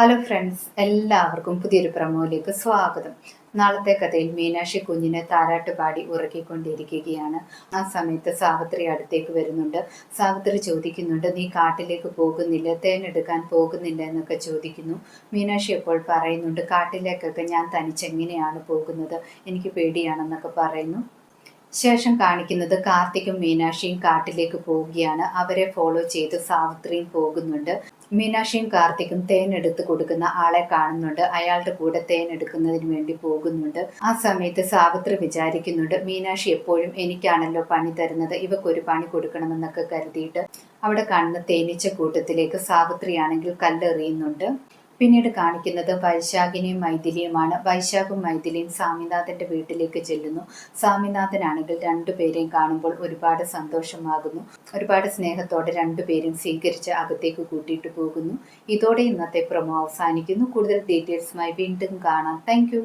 Hello friends എല്ലാവർക്കും പുതിയൊരു പ്രമോയിലേക്ക് സ്വാഗതം. നാളത്തെ കഥയിൽ മീനാക്ഷി കുഞ്ഞിനെ താരാട്ട് പാടി ഉറക്കിക്കൊണ്ടിരിക്കുകയാണ്. ആ സമയത്ത് സാവിത്രി അടുത്തേക്ക് വരുന്നുണ്ട്. സാവിത്രി ചോദിക്കുന്നുണ്ട് നീ കാട്ടിലേക്ക് പോകുന്നില്ല? തേനെടുക്കാൻ പോകുന്നില്ല? എന്നൊക്കെ ചോദിക്കുന്നു. മീനാക്ഷി അപ്പോൾ പറയുന്നുണ്ട് കാട്ടിലേക്കൊക്കെ ഞാൻ തനിച്ചെങ്ങനെയാണ് പോകുന്നത്? എനിക്ക് പേടിയാണെന്നൊക്കെ പറയുന്നു. ശേഷം കാണിക്കുന്നത് കാർത്തികും മീനാക്ഷിയും കാട്ടിലേക്ക് പോവുകയാണ്. അവരെ ഫോളോ ചെയ്ത് സാവിത്രിയും പോകുന്നുണ്ട്. മീനാക്ഷിയും കാർത്തിക്കും തേൻ എടുത്ത് കൊടുക്കുന്ന ആളെ കാണുന്നുണ്ട്. അയാളുടെ കൂടെ തേൻ എടുക്കുന്നതിന് വേണ്ടി പോകുന്നുണ്ട്. ആ സമയത്ത് സാവിത്രി വിചാരിക്കുന്നുണ്ട് മീനാക്ഷി എപ്പോഴും എനിക്കാണല്ലോ പണി തരുന്നത്. ഇവക്കൊരു പണി കൊടുക്കണമെന്നൊക്കെ കരുതിയിട്ട് അവിടെ കാണുന്ന തേനീച്ച കൂട്ടത്തിലേക്ക് സാവിത്രിയാണെങ്കിൽ കല്ലെറിയുന്നുണ്ട്. പിന്നീട് കാണിക്കുന്നത് വൈശാഖിനെയും മൈഥിലിയുമാണ്. വൈശാഖും മൈഥിലിയും സ്വാമിനാഥന്റെ വീട്ടിലേക്ക് ചെല്ലുന്നു. സ്വാമിനാഥനാണെങ്കിൽ രണ്ടുപേരെയും കാണുമ്പോൾ ഒരുപാട് സന്തോഷമാകുന്നു. ഒരുപാട് സ്നേഹത്തോടെ രണ്ടുപേരും സ്വീകരിച്ച് അകത്തേക്ക് കൂട്ടിയിട്ട് പോകുന്നു. ഇതോടെ ഇന്നത്തെ പ്രൊമോ അവസാനിക്കുന്നു. കൂടുതൽ ഡീറ്റെയിൽസുമായി വീണ്ടും കാണാം. താങ്ക്